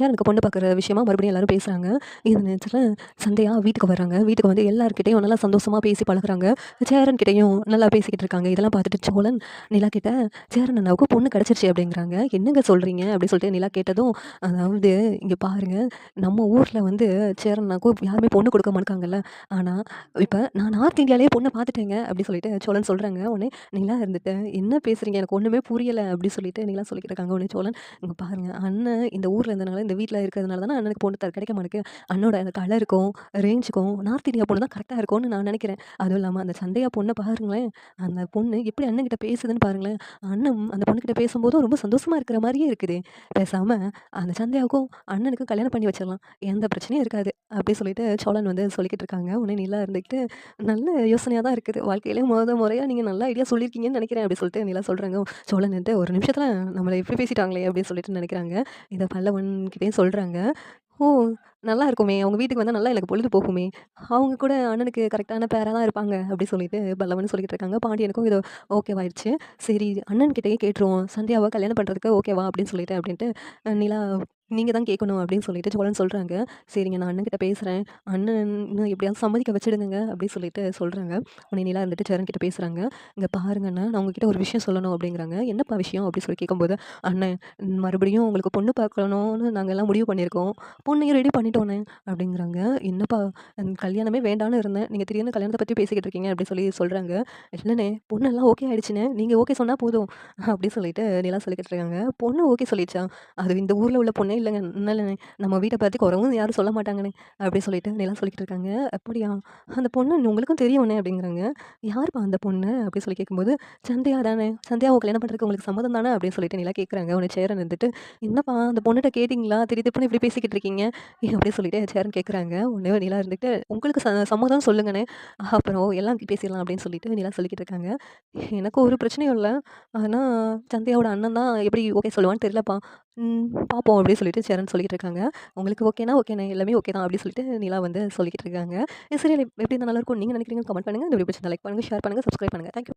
சேரனுக்கு பொண்ணு பார்க்குற விஷயமா மறுபடியும் எல்லாரும் பேசுகிறாங்க இது நேரத்தில் சந்தையாக வீட்டுக்கு வர்றாங்க. வீட்டுக்கு வந்து எல்லாருக்கிட்டையும் நல்லா சந்தோஷமாக பேசி பழகுறாங்க. சேரன் கிட்டேயும் நல்லா பேசிக்கிட்டு இருக்காங்க. இதெல்லாம் பார்த்துட்டு சோழன் நிலா கிட்ட சேரன் அண்ணாவுக்கு பொண்ணு கிடச்சிருச்சு அப்படிங்கிறாங்க. என்னங்க சொல்கிறீங்க அப்படின்னு சொல்லிட்டு நிலா கேட்டதும் அதாவது இங்கே பாருங்கள் நம்ம ஊரில் வந்து சேரன் அண்ணாவுக்கும் யாருமே பொண்ணு கொடுக்க மாட்டாங்கல்ல. ஆனால் இப்போ நான் நார்த் இந்தியாவிலேயே பொண்ணை பார்த்துட்டேங்க அப்படின்னு சொல்லிட்டு சோழன் சொல்கிறாங்க உடனே நிலா இருந்துட்டு. என்ன பேசுகிறீங்க எனக்கு ஒன்றுமே புரியலை அப்படின்னு சொல்லிட்டு நீங்களா சொல்லிக்கிட்டு இருக்காங்க. உடனே சோழன் இங்கே பாருங்கள் அண்ணன் இந்த ஊரில் இருந்தனால இந்த வீட்டில் இருக்கிறதுனால தான் அண்ணனுக்கு பொண்ணு தர கிடைக்க மாட்டேங்குது. அண்ணனோட அந்த கலருக்கும் ரேஞ்சுக்கும் நார்த் இந்தியா பொண்ணு தான் கரெக்டாக இருக்கும்னு நான் நினைக்கிறேன். அதுவும் இல்லாமல் அந்த சந்தையா பொண்ணை பாருங்களேன். அந்த பொண்ணு எப்படி அண்ணன்கிட்ட பேசுதுன்னு பாருங்களேன். அண்ணன் அந்த பொண்ணுக்கிட்ட பேசும்போதும் ரொம்ப சந்தோஷமாக இருக்கிற மாதிரியே இருக்குது. பேசாமல் அந்த சந்தையாவுக்கும் அண்ணனுக்கும் கல்யாணம் பண்ணி வச்சிடலாம். எந்த பிரச்சனையும் இருக்காது. அப்படி சொல்லிட்டு சோழன் வந்து சொல்லிக்கிட்டு இருக்காங்க. உடனே நிலா இருந்துக்கிட்டு நல்ல யோசனையாக தான் இருக்குது. வாழ்க்கையிலே முத முறையாக நீங்கள் நல்ல ஐடியா சொல்லியிருக்கீங்கன்னு நினைக்கிறேன் அப்படி சொல்லிட்டு நிலா சொல்கிறாங்க சோழன் வந்து ஒரு நிமிஷத்தில் நம்மளை எப்படி பேசிட்டாங்களே அப்படின்னு சொல்லிட்டு நினைக்கிறாங்க. இதை பல்லவன்கிட்டேயும் சொல்கிறாங்க ஓ நல்லா இருக்குமே. அவங்க வீட்டுக்கு வந்தால் நல்லா எனக்கு பொழுது போகுமே. அவங்க கூட அண்ணனுக்கு கரெக்டான பேராக தான் இருப்பாங்க. அப்படி சொல்லிட்டு பல்லவன் சொல்லிட்டு இருக்காங்க. பாண்டியனுக்கும் இது ஓகேவாயிடுச்சு சரி அண்ணன் கிட்டேயே கேட்டுருவோம். சந்தியாவை கல்யாணம் பண்ணுறதுக்கு ஓகேவா அப்படின்னு சொல்லிட்டு அப்படின்ட்டு நிலா நீங்கள் தான் கேட்கணும் அப்படின்னு சொல்லிட்டு சோழன் சொல்கிறாங்க சரிங்க நான் அண்ணன்கிட்ட பேசுகிறேன் அண்ணன் இன்னும் எப்படியாவது சம்மதிக்க வச்சுடுங்க அப்படின்னு சொல்லிட்டு சொல்கிறாங்க உடனே நிலா இருந்துட்டு சேரன் கிட்ட பேசுகிறாங்க இங்கே பாருங்கண்ணா நான் உங்ககிட்ட ஒரு விஷயம் சொல்லணும் அப்படிங்கிறாங்க. என்னப்பா விஷயம் அப்படி சொல்லி கேட்கும்போது அண்ணன் மறுபடியும் உங்களுக்கு பொண்ணு பார்க்கணும்னு நாங்கள் எல்லாம் முடிவு பண்ணியிருக்கோம். பொண்ணையும் ரெடி பண்ணிட்டோண்ணே அப்படிங்கிறாங்க. என்னப்பா கல்யாணமே வேண்டான்னு இருந்தேன். நீங்கள் திடீர்னு கல்யாணத்தை பற்றி பேசிக்கிட்டு இருக்கீங்க அப்படின்னு சொல்லி சொல்கிறாங்க இல்லைண்ணே பொண்ணெல்லாம் ஓகே ஆயிடுச்சுண்ணே. நீங்கள் ஓகே சொன்னால் போதும் அப்படின்னு சொல்லிட்டு நிலா சொல்லிக்கிட்டு இருக்காங்க. பொண்ணு ஓகே சொல்லிடுச்சா? அது இந்த ஊரில் உள்ள பொண்ணே இல்லைங்க. இல்லைண்ணே நம்ம வீட்டை பற்றி குறவும் யாரும் சொல்ல மாட்டாங்கண்ணே அப்படி சொல்லிட்டு நிலா சொல்லிக்கிட்டு இருக்காங்க. அப்படியா? அந்த பொண்ணு உங்களுக்கும் தெரியும்ண்ணே அப்படிங்கிறாங்க. யாருப்பா அந்த பொண்ணு? அப்படி சொல்லி கேட்கும்போது சந்தியா தானே. சந்தியா சந்தியாவை கல்யாணம் பண்ணுறதுக்கு உங்களுக்கு சம்மதம் தானே? அப்படின்னு சொல்லிட்டு நிலா கேட்குறாங்க. உன்னை சேரன் இருந்துட்டு என்னப்பா அந்த பொண்ணுகிட்ட கேட்டிங்களா? திடீர் திப்புன்னு இப்படி பேசிக்கிட்டு இருக்கீங்க. அப்படி சொல்லிட்டு சேரன் கேட்குறாங்க. உடனே நிலா இருந்துட்டு உங்களுக்கு ச சம்மதம் சொல்லுங்கண்ணே. அப்புறம் எல்லாம் பேசிடலாம் அப்படின்னு சொல்லிட்டு நிலா சொல்லிக்கிட்டு இருக்காங்க. எனக்கு ஒரு பிரச்சனையும் இல்லை. ஆனால் சந்தியாவோட அண்ணன் தான் எப்படி ஓகே சொல்லுவான்னு தெரியலப்பா. பார்ப்போம் அப்படின்னு சொல்லிட்டு சரண் சொல்லிட்டு இருக்காங்க. உங்களுக்கு ஓகேனா ஓகேண்ணே எல்லாமே ஓகே தான் அப்படி சொல்லிட்டு நிலா வந்து சொல்லிக்கிட்டு இருக்காங்க. சரி எப்படி இருந்தால் நல்லா இருக்கும் நீங்கள் நினைக்கிறீங்க கமெண்ட் பண்ணுங்கள் இந்த வீடியோ பிடிச்சிருந்தா லைக் பண்ணுங்கள் ஷேர் பண்ணுங்கள் சப்ஸ்கிரைப் பண்ணுங்கள் தேங்க்யூ